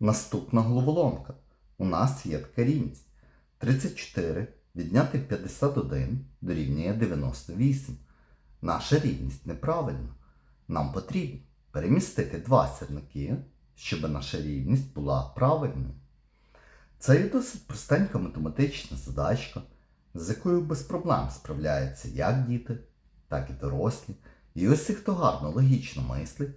Наступна головоломка. У нас є така рівність. 34 відняти 51 дорівнює 98. Наша рівність неправильна. Нам потрібно перемістити два сірники, щоб наша рівність була правильною. Це є досить простенька математична задачка, з якою без проблем справляються як діти, так і дорослі. І ті, хто гарно логічно мислить,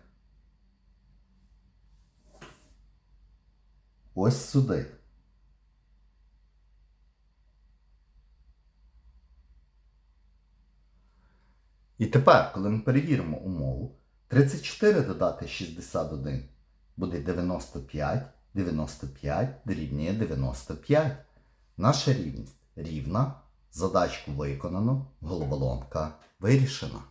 Ось сюди. І тепер, коли ми перевіримо умову, 34 додати 61 буде 95, 95 дорівнює 95. Наша рівність рівна, задачку виконано, головоломка вирішена.